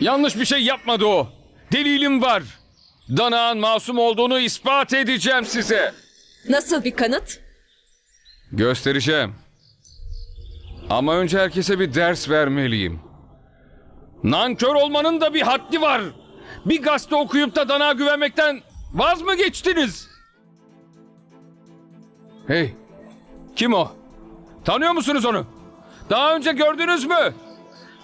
Yanlış bir şey yapmadı o. Delilim var. Danağın masum olduğunu ispat edeceğim size. Nasıl bir kanıt? Göstereceğim. Ama önce herkese bir ders vermeliyim. Nankör olmanın da bir haddi var. Bir gazete okuyup da danağa güvenmekten vaz mı geçtiniz? Hey, kim o? Tanıyor musunuz onu? Daha önce gördünüz mü?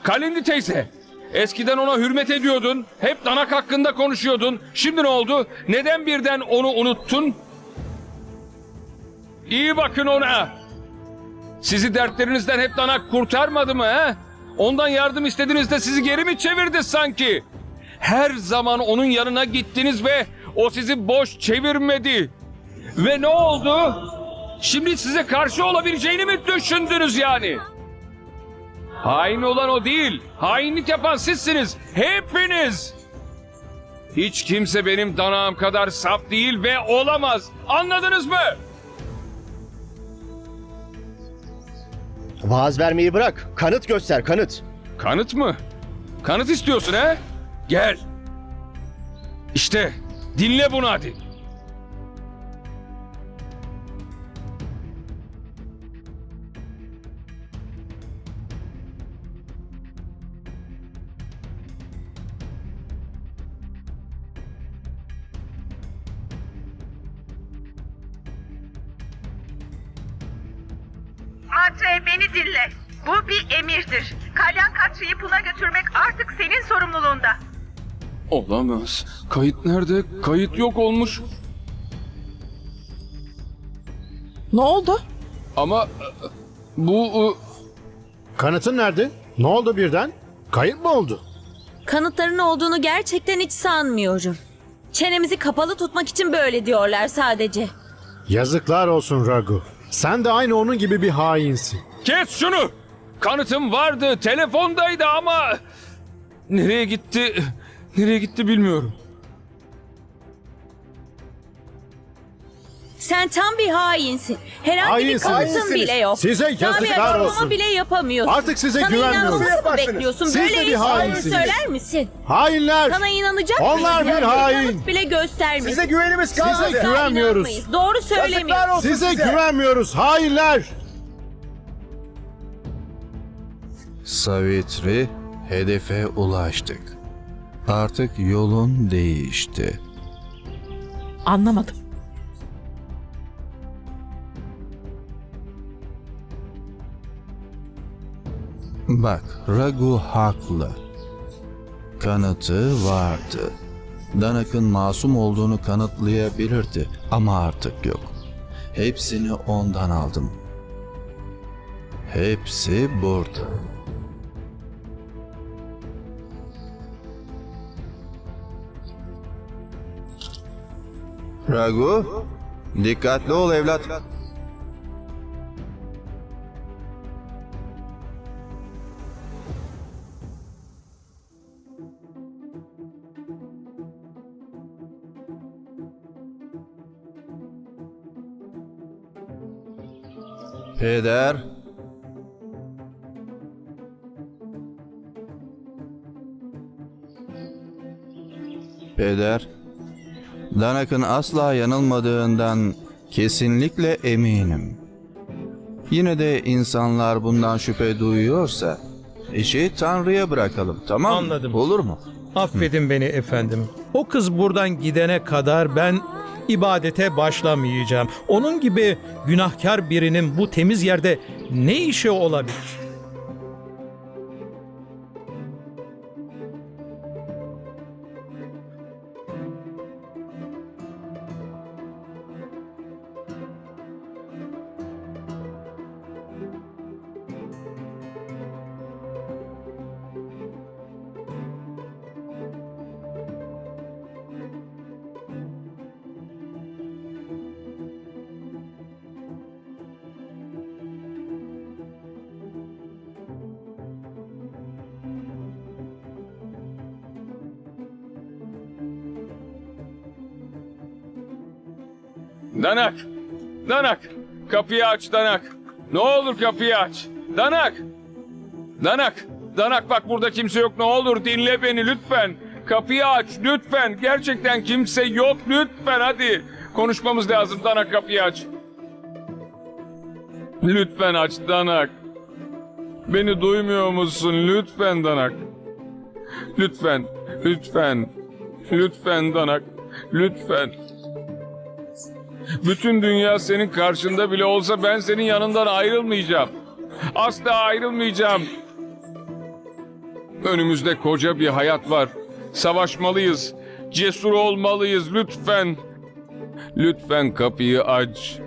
Kalindi teyze. Eskiden ona hürmet ediyordun. Hep danak hakkında konuşuyordun. Şimdi ne oldu? Neden birden onu unuttun? İyi bakın ona. Sizi dertlerinizden hep danak kurtarmadı mı he? Ondan yardım istediğinizde sizi geri mi çevirdi sanki? Her zaman onun yanına gittiniz ve o sizi boş çevirmedi. Ve ne oldu? Şimdi size karşı olabileceğini mi düşündünüz yani? Hain olan o değil. Hainlik yapan sizsiniz. Hepiniz. Hiç kimse benim danağım kadar saf değil ve olamaz. Anladınız mı? Vaaz vermeyi bırak. Kanıt göster, kanıt. Kanıt mı? Kanıt istiyorsun he? Gel. İşte dinle bunu hadi. Olamaz. Kayıt nerede? Kayıt yok olmuş. Ne oldu? Ama e, bu e, Kanıtın nerede? Ne oldu birden? Kayıp mı oldu? Kanıtların olduğunu gerçekten hiç sanmıyorum. Çenemizi kapalı tutmak için böyle diyorlar sadece. Yazıklar olsun Ragu. Sen de aynı onun gibi bir hainsin. kes şunu. Kanıtım vardı, telefondaydı ama nereye gitti? Nereye gitti bilmiyorum. Sen tam bir hainsin. Herhangi bir Hainsiniz. kanıtın Hainsiniz. bile yok. Size Daha bir yazıklar açıklama olsun. bile yapamıyorsun. Artık size Sana güvenmiyorum. inanmamızı mı Yaparsınız. bekliyorsun? Siz de Böyle bir hiç hainsiniz. söyler misin? Hainler! Sana inanacak Onlar mıyız? bir hain. Kanıt bile göstermiş. Size güvenimiz Size kalmadı. Asla güvenmiyoruz. inanmayız. Doğru Yazıklar söylemiyor. olsun Size size. güvenmiyoruz hainler! Savitri, hedefe ulaştık. Artık yolun değişti. Anlamadım. Bak, Ragu haklı. Kanıtı vardı. Danak'ın masum olduğunu kanıtlayabilirdi ama artık yok. Hepsini ondan aldım. Hepsi burada. Ragu, dikkatli ol evlat. Peder. Peder. Danak'ın asla yanılmadığından kesinlikle eminim. Yine de insanlar bundan şüphe duyuyorsa işi Tanrı'ya bırakalım tamam mı? Anladım. Olur mu? Affedin beni efendim. O kız buradan gidene kadar ben ibadete başlamayacağım. Onun gibi günahkar birinin bu temiz yerde ne işi olabilir? Danak! Danak! Kapıyı aç Danak! Ne olur kapıyı aç! Danak! Danak! Danak bak burada kimse yok ne olur dinle beni lütfen. Kapıyı aç lütfen. Gerçekten kimse yok lütfen hadi. Konuşmamız lazım Danak kapıyı aç. Lütfen aç Danak. Beni duymuyor musun? Lütfen Danak. Lütfen, lütfen, lütfen Danak, lütfen. Bütün dünya senin karşında bile olsa ben senin yanından ayrılmayacağım. Asla ayrılmayacağım. Önümüzde koca bir hayat var. Savaşmalıyız. Cesur olmalıyız lütfen. Lütfen kapıyı aç.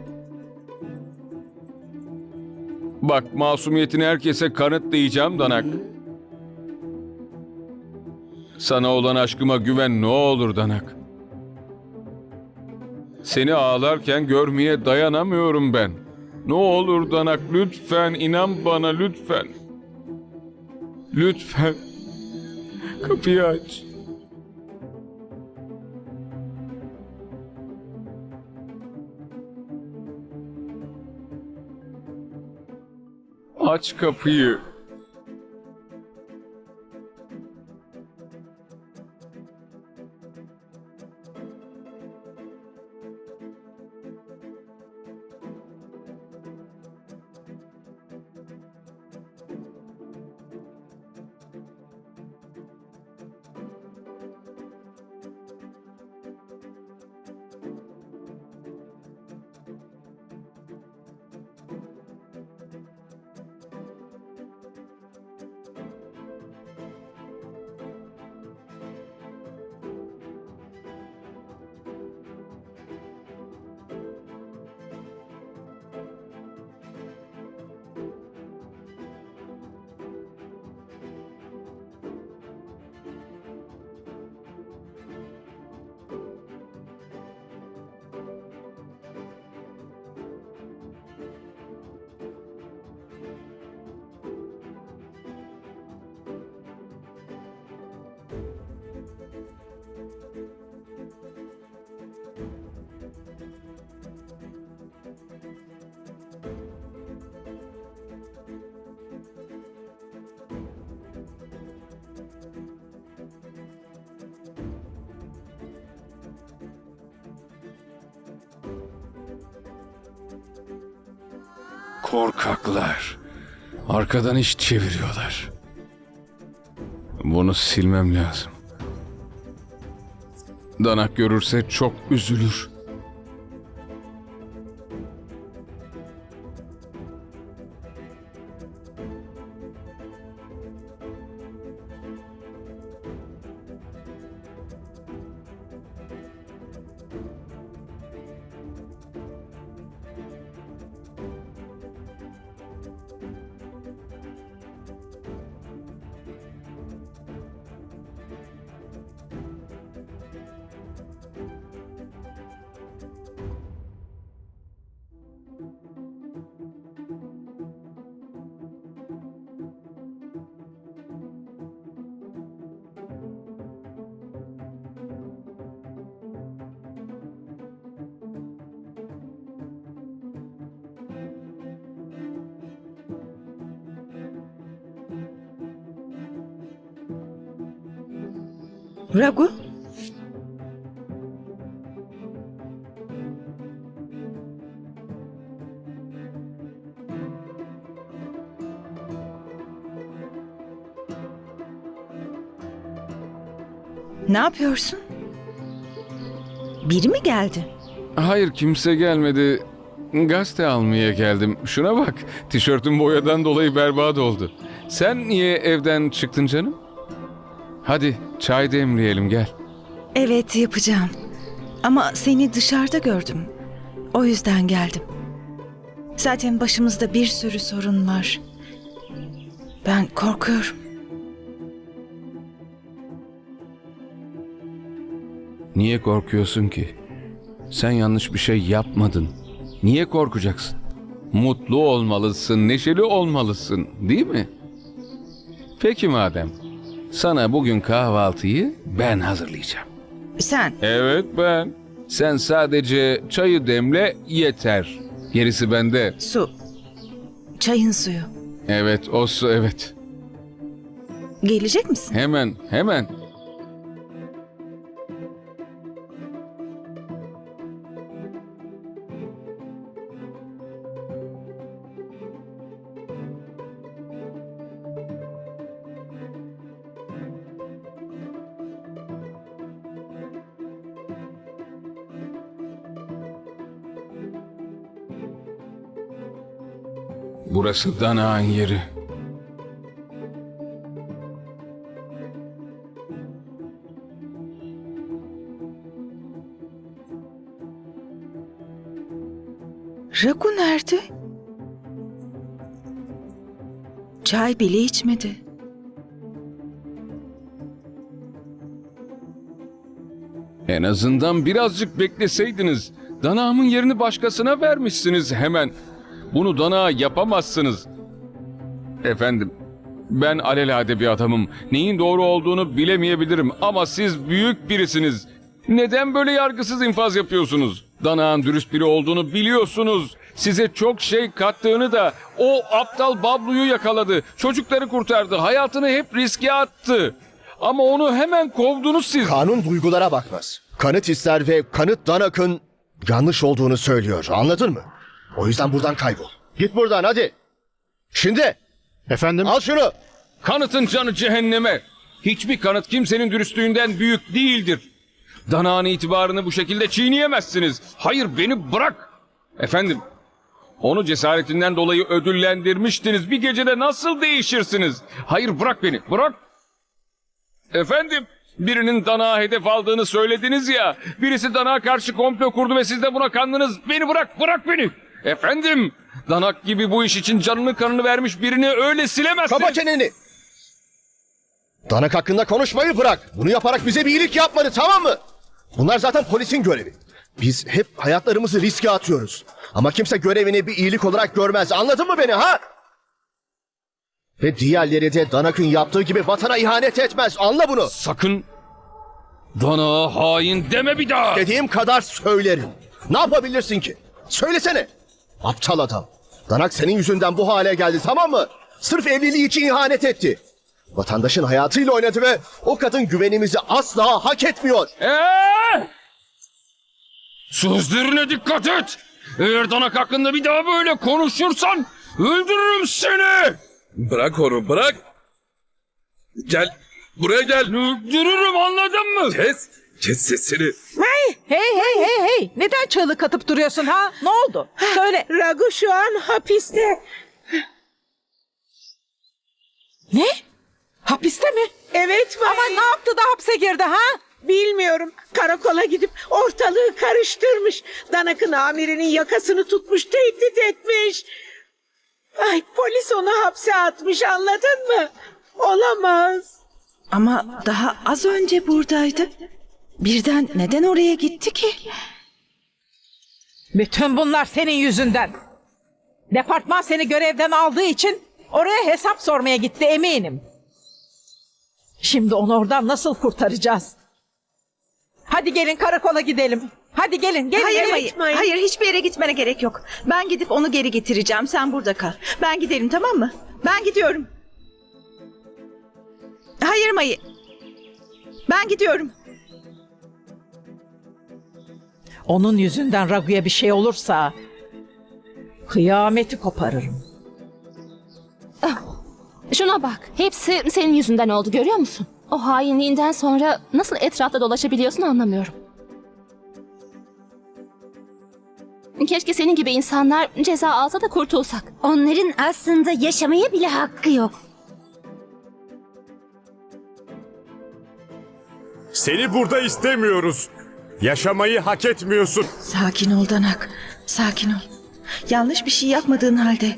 Bak masumiyetini herkese kanıtlayacağım Danak. Sana olan aşkıma güven ne olur Danak. Seni ağlarken görmeye dayanamıyorum ben. Ne olur Danak lütfen inan bana lütfen. Lütfen. Kapıyı aç. Aç kapıyı. Korkaklar. Arkadan iş çeviriyorlar. Bunu silmem lazım. Danak görürse çok üzülür. Ragu? Ne yapıyorsun? Biri mi geldi? Hayır kimse gelmedi. Gazete almaya geldim. Şuna bak. Tişörtüm boyadan dolayı berbat oldu. Sen niye evden çıktın canım? Hadi çay demleyelim gel. Evet yapacağım. Ama seni dışarıda gördüm. O yüzden geldim. Zaten başımızda bir sürü sorun var. Ben korkuyorum. Niye korkuyorsun ki? Sen yanlış bir şey yapmadın. Niye korkacaksın? Mutlu olmalısın, neşeli olmalısın, değil mi? Peki madem. Sana bugün kahvaltıyı ben hazırlayacağım. Sen Evet ben. Sen sadece çayı demle yeter. Gerisi bende. su. Çayın suyu. Evet o su evet. Gelecek misin? Hemen, hemen. Burası Danağın yeri. Ragu nerede? Çay bile içmedi. En azından birazcık bekleseydiniz. Danağımın yerini başkasına vermişsiniz hemen. Bunu danağa yapamazsınız. Efendim, ben alelade bir adamım. Neyin doğru olduğunu bilemeyebilirim ama siz büyük birisiniz. Neden böyle yargısız infaz yapıyorsunuz? Danağın dürüst biri olduğunu biliyorsunuz. Size çok şey kattığını da o aptal Bablu'yu yakaladı. Çocukları kurtardı. Hayatını hep riske attı. Ama onu hemen kovdunuz siz. Kanun duygulara bakmaz. Kanıt ister ve kanıt Danak'ın yanlış olduğunu söylüyor. Anladın mı? O yüzden buradan kaybol. Git buradan hadi. Şimdi Efendim? al şunu. Kanıtın canı cehenneme. Hiçbir kanıt kimsenin dürüstlüğünden büyük değildir. Danağın itibarını bu şekilde çiğneyemezsiniz. Hayır beni bırak. Efendim, onu cesaretinden dolayı ödüllendirmiştiniz. Bir gecede nasıl değişirsiniz? Hayır bırak beni, bırak. Efendim, birinin danağa hedef aldığını söylediniz ya. Birisi danağa karşı komplo kurdu ve siz de buna kandınız. Beni bırak, bırak beni. Efendim, danak gibi bu iş için canını kanını vermiş birini öyle silemezsiniz. Kapa çeneni. Danak hakkında konuşmayı bırak. Bunu yaparak bize bir iyilik yapmadı tamam mı? Bunlar zaten polisin görevi. Biz hep hayatlarımızı riske atıyoruz. Ama kimse görevini bir iyilik olarak görmez. Anladın mı beni ha? Ve diğerleri de Danak'ın yaptığı gibi vatana ihanet etmez. Anla bunu. Sakın danağa hain deme bir daha. Dediğim kadar söylerim. Ne yapabilirsin ki? Söylesene. Aptal adam. Danak senin yüzünden bu hale geldi tamam mı? Sırf evliliği için ihanet etti. Vatandaşın hayatıyla oynadı ve o kadın güvenimizi asla hak etmiyor. Ee! Sözlerine dikkat et. Eğer danak hakkında bir daha böyle konuşursan öldürürüm seni. Bırak onu bırak. Gel. Buraya gel. Öldürürüm anladın mı? Kes. Kes sesini. Hey hey hey hey. Neden çığlık atıp duruyorsun ha? Ne oldu? Söyle. Ragu şu an hapiste. Ne? Hapiste mi? Evet May. Ama ne yaptı da hapse girdi ha? Bilmiyorum. Karakola gidip ortalığı karıştırmış. Danak'ın amirinin yakasını tutmuş, tehdit etmiş. Ay polis onu hapse atmış anladın mı? Olamaz. Ama daha az önce buradaydı. Birden neden oraya gitti ki? Bütün bunlar senin yüzünden. Departman seni görevden aldığı için oraya hesap sormaya gitti eminim. Şimdi onu oradan nasıl kurtaracağız? Hadi gelin karakola gidelim. Hadi gelin, gelin. Hayır hayır. Hayır hiçbir yere gitmene gerek yok. Ben gidip onu geri getireceğim. Sen burada kal. Ben gidelim tamam mı? Ben gidiyorum. Hayır Mayı. Ben gidiyorum. Onun yüzünden Ragu'ya bir şey olursa kıyameti koparırım. Şuna bak. Hepsi senin yüzünden oldu görüyor musun? O hainliğinden sonra nasıl etrafta dolaşabiliyorsun anlamıyorum. Keşke senin gibi insanlar ceza alsa da kurtulsak. Onların aslında yaşamaya bile hakkı yok. Seni burada istemiyoruz. Yaşamayı hak etmiyorsun. Sakin ol Danak. Sakin ol. Yanlış bir şey yapmadığın halde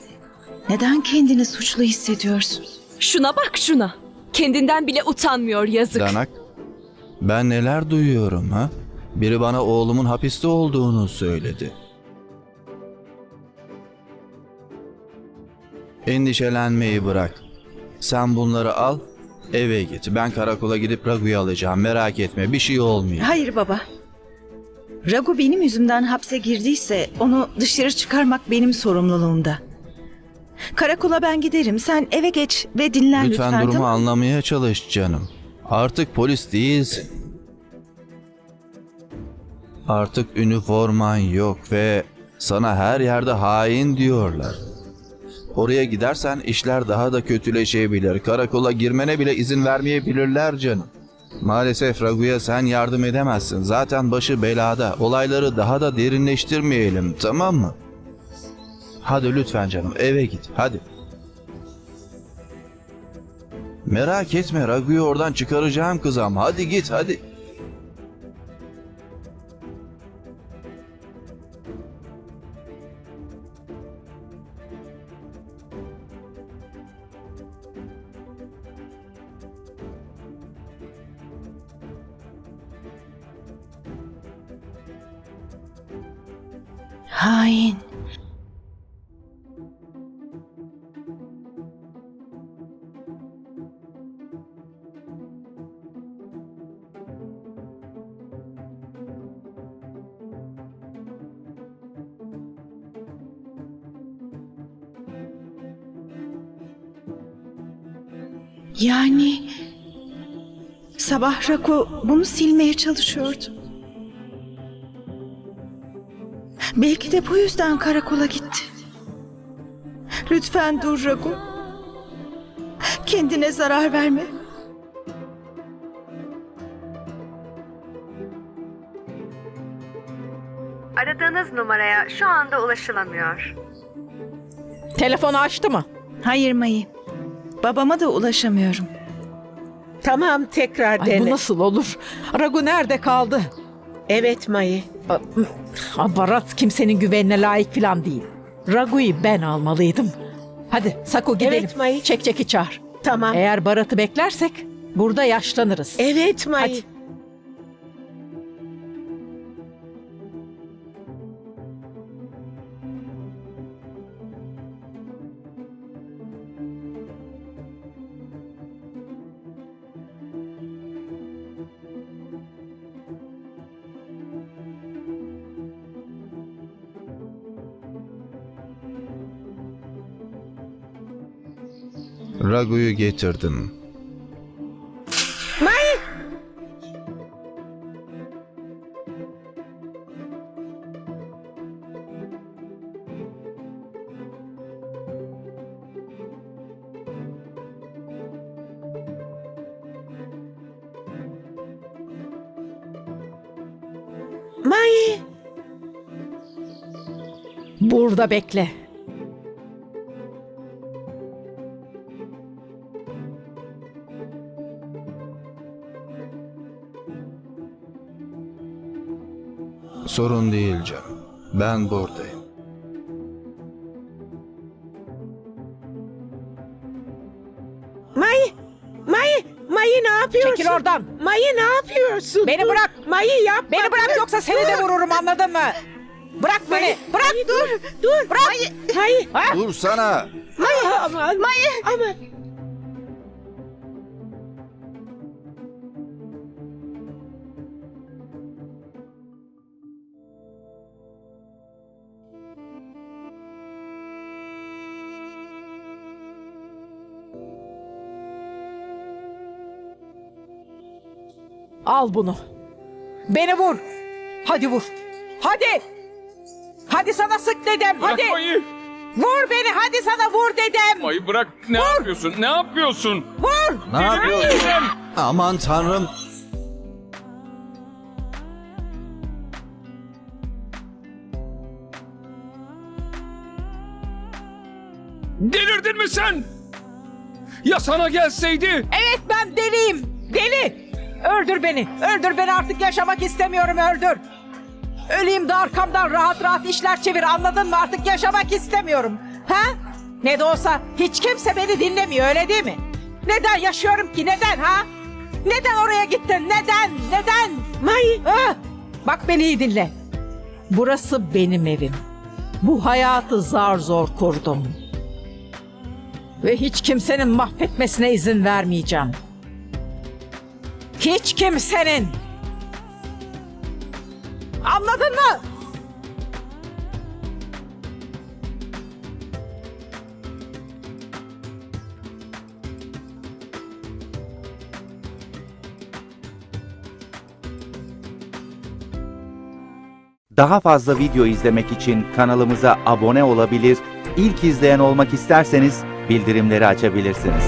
neden kendini suçlu hissediyorsun? Şuna bak şuna. Kendinden bile utanmıyor yazık. Danak, ben neler duyuyorum ha? Biri bana oğlumun hapiste olduğunu söyledi. Endişelenmeyi bırak. Sen bunları al, eve git. Ben karakola gidip Ragu'yu alacağım. Merak etme, bir şey olmuyor. Hayır baba. Ragu benim yüzümden hapse girdiyse onu dışarı çıkarmak benim sorumluluğumda. Karakola ben giderim. Sen eve geç ve dinlen Lütfen, lütfen, durumu tamam anlamaya çalış canım. Artık polis değilsin. Artık üniforman yok ve sana her yerde hain diyorlar. Oraya gidersen işler daha da kötüleşebilir. Karakola girmene bile izin vermeyebilirler canım. Maalesef Ragu'ya sen yardım edemezsin. Zaten başı belada. Olayları daha da derinleştirmeyelim, tamam mı? Hadi lütfen canım eve git. Hadi. Merak etme Ragu'yu oradan çıkaracağım kızım. Hadi git hadi. Hain. Yani sabah Raku bunu silmeye çalışıyordu. Belki de bu yüzden karakola gitti. Lütfen dur Ragu. Kendine zarar verme. Aradığınız numaraya şu anda ulaşılamıyor. Telefonu açtı mı? Hayır Mayı. Babama da ulaşamıyorum. Tamam tekrar Ay, dene. bu nasıl olur? Ragu nerede kaldı? Evet Mayı. Barat kimsenin güvenine layık falan değil. Ragu'yu ben almalıydım. Hadi Saku gidelim. Evet, May. Çek çeki çağır. Tamam. Eğer Barat'ı beklersek burada yaşlanırız. Evet Mayı. Hadi. Ragu'yu getirdim. Mayı. Mayı. Burada bekle. Sorun değil canım. Ben buradayım. Mayı. Mayı. Mayı ne yapıyorsun? Çekil oradan. Mayı ne yapıyorsun? Beni Dur. bırak. Mayı yapma. Beni bırak yoksa seni de vururum anladın mı? Bırak beni. Mayı, Bırak. Mayı, dur. Dur. Bırak. Mayı. Mayı. Ha? Dur sana. Mayı. Aman. Mayı. Aman. Al bunu. Beni vur. Hadi vur. Hadi. Hadi sana sık dedim. Bırak Hadi. Mayı. Vur beni. Hadi sana vur dedim. Mayı bırak. Ne yapıyorsun? Ne yapıyorsun? Vur. Ne yapıyorsun? Aman tanrım. Delirdin mi sen? Ya sana gelseydi? Evet ben deliyim. Deli. Öldür beni. Öldür beni artık yaşamak istemiyorum öldür. Öleyim de arkamdan rahat rahat işler çevir anladın mı artık yaşamak istemiyorum. Ha? Ne de olsa hiç kimse beni dinlemiyor öyle değil mi? Neden yaşıyorum ki neden ha? Neden oraya gittin neden neden? Mayı. Ah! Bak beni iyi dinle. Burası benim evim. Bu hayatı zar zor kurdum. Ve hiç kimsenin mahvetmesine izin vermeyeceğim. Hiç kimsenin. Anladın mı? Daha fazla video izlemek için kanalımıza abone olabilir, ilk izleyen olmak isterseniz bildirimleri açabilirsiniz.